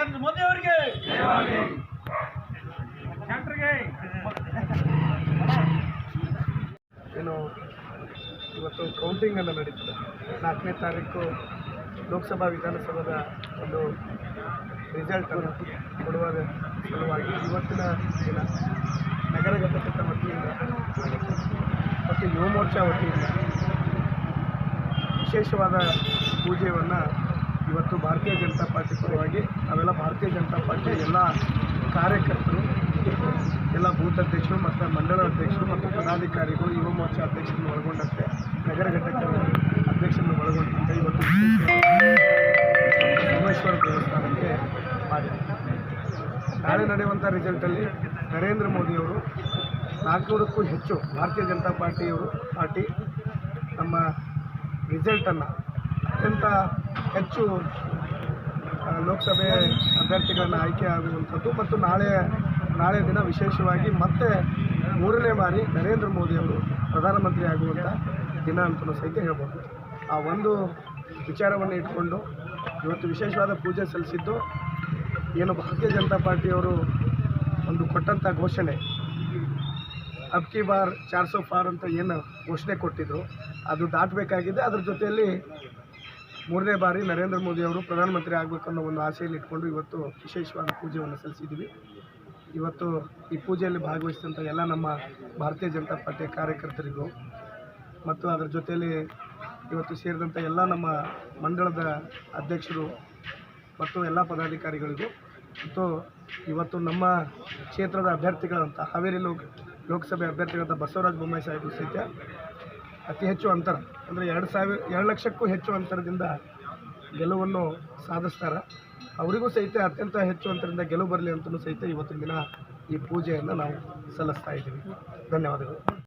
ನರೇಂದ್ರ ಮೋದಿ ಅವರಿಗೆ. ಏನು ಇವತ್ತು ಕೌಂಟಿಂಗ್ ಅನ್ನು ನಡೀತದೆ. ನಾಲ್ಕನೇ ತಾರೀಕು ಲೋಕಸಭಾ ವಿಧಾನಸಭಾದ ಒಂದು ರಿಸಲ್ಟನ್ನು ಕೊಡುವ ಸಲುವಾಗಿ ಇವತ್ತಿನ ದಿನ ನಗರ ಘಟಕದ ವತಿಯಿಂದ ಮತ್ತು ಯುವ ಮೋರ್ಚಾ ವತಿಯಿಂದ ವಿಶೇಷವಾದ ಪೂಜೆಯನ್ನು ಇವತ್ತು ಭಾರತೀಯ ಜನತಾ ಪಾರ್ಟಿ ಪರವಾಗಿ ಅವೆಲ್ಲ ಭಾರತೀಯ ಜನತಾ ಪಾರ್ಟಿಯ ಎಲ್ಲ ಕಾರ್ಯಕರ್ತರು, ಎಲ್ಲ ಬೂತ್ ಅಧ್ಯಕ್ಷರು ಮತ್ತು ಮಂಡಳ ಅಧ್ಯಕ್ಷರು ಮತ್ತು ಪದಾಧಿಕಾರಿಗಳು, ಯುವ ಮೋರ್ಚಾ ಅಧ್ಯಕ್ಷರನ್ನು ಒಳಗೊಂಡಂತೆ, ನಗರ ಘಟಕದ ಅಧ್ಯಕ್ಷರನ್ನು ಒಳಗೊಂಡಂತೆ ಇವತ್ತು ಸೋಮೇಶ್ವರ ದೇವಸ್ಥಾನಕ್ಕೆ ಮಾಡಿದೆ. ನಾಳೆ ನಡೆಯುವಂಥ ರಿಸಲ್ಟಲ್ಲಿ ನರೇಂದ್ರ ಮೋದಿಯವರು ನಾಲ್ಕುನೂರಕ್ಕೂ ಹೆಚ್ಚು ಭಾರತೀಯ ಜನತಾ ಪಾರ್ಟಿಯವರು, ಪಾರ್ಟಿ ನಮ್ಮ ರಿಸಲ್ಟನ್ನು ಅತ್ಯಂತ ಹೆಚ್ಚು ಲೋಕಸಭೆ ಅಭ್ಯರ್ಥಿಗಳನ್ನು ಆಯ್ಕೆ ಆಗುವಂಥದ್ದು ಮತ್ತು ನಾಳೆ ನಾಳೆ ದಿನ ವಿಶೇಷವಾಗಿ ಮತ್ತೆ ಮೂರನೇ ಬಾರಿ ನರೇಂದ್ರ ಮೋದಿಯವರು ಪ್ರಧಾನಮಂತ್ರಿ ಆಗುವಂಥ ದಿನ ಅಂತಲೂ ಸಹಿತ ಹೇಳ್ಬೋದು. ಆ ಒಂದು ವಿಚಾರವನ್ನು ಇಟ್ಕೊಂಡು ಇವತ್ತು ವಿಶೇಷವಾದ ಪೂಜೆ ಸಲ್ಲಿಸಿದ್ದು ಏನು ಭಾರತೀಯ ಜನತಾ ಪಾರ್ಟಿಯವರು ಒಂದು ಕೊಟ್ಟಂಥ ಘೋಷಣೆ. ಅಬ್ಕಿ ಬಾರ್ ಚಾರ್ ಸೋ ಅಂತ ಏನು ಘೋಷಣೆ ಕೊಟ್ಟಿದ್ದರು ಅದು ದಾಟಬೇಕಾಗಿದೆ. ಅದ್ರ ಜೊತೆಯಲ್ಲಿ ಮೂರನೇ ಬಾರಿ ನರೇಂದ್ರ ಮೋದಿ ಅವರು ಪ್ರಧಾನಮಂತ್ರಿ ಆಗಬೇಕನ್ನೋ ಒಂದು ಆಸೆಯಲ್ಲಿ ಇಟ್ಕೊಂಡು ಇವತ್ತು ವಿಶೇಷವಾದ ಪೂಜೆಯನ್ನು ಸಲ್ಲಿಸಿದ್ದೀವಿ. ಇವತ್ತು ಈ ಪೂಜೆಯಲ್ಲಿ ಭಾಗವಹಿಸಿದಂಥ ಎಲ್ಲ ನಮ್ಮ ಭಾರತೀಯ ಜನತಾ ಪಾರ್ಟಿಯ ಕಾರ್ಯಕರ್ತರಿಗೂ ಮತ್ತು ಅದರ ಜೊತೆಯಲ್ಲಿ ಇವತ್ತು ಸೇರಿದಂಥ ಎಲ್ಲ ನಮ್ಮ ಮಂಡಳದ ಅಧ್ಯಕ್ಷರು ಮತ್ತು ಎಲ್ಲ ಪದಾಧಿಕಾರಿಗಳಿಗೂ ಮತ್ತು ಇವತ್ತು ನಮ್ಮ ಕ್ಷೇತ್ರದ ಅಭ್ಯರ್ಥಿಗಳಂತ ಹಾವೇರಿ ಲೋಕ್ ಲೋಕಸಭೆ ಅಭ್ಯರ್ಥಿಗಳಂತ ಬಸವರಾಜ ಬೊಮ್ಮಾಯಿ ಸಾಹೇಬರು ಸಹಿತ ಅತಿ ಹೆಚ್ಚು ಅಂತರ. ಅಂದರೆ ಎರಡು ಸಾವಿರ, ಎರಡು ಲಕ್ಷಕ್ಕೂ ಹೆಚ್ಚು ಅಂತರದಿಂದ ಗೆಲುವನ್ನು ಸಾಧಿಸ್ತಾರೆ. ಅವರಿಗೂ ಸಹಿತ ಅತ್ಯಂತ ಹೆಚ್ಚು ಅಂತರದಿಂದ ಗೆಲುವು ಬರಲಿ ಅಂತಲೂ ಸಹಿತ ಇವತ್ತಿನ ದಿನ ಈ ಪೂಜೆಯನ್ನು ನಾವು ಸಲ್ಲಿಸ್ತಾ ಇದ್ದೀವಿ. ಧನ್ಯವಾದಗಳು.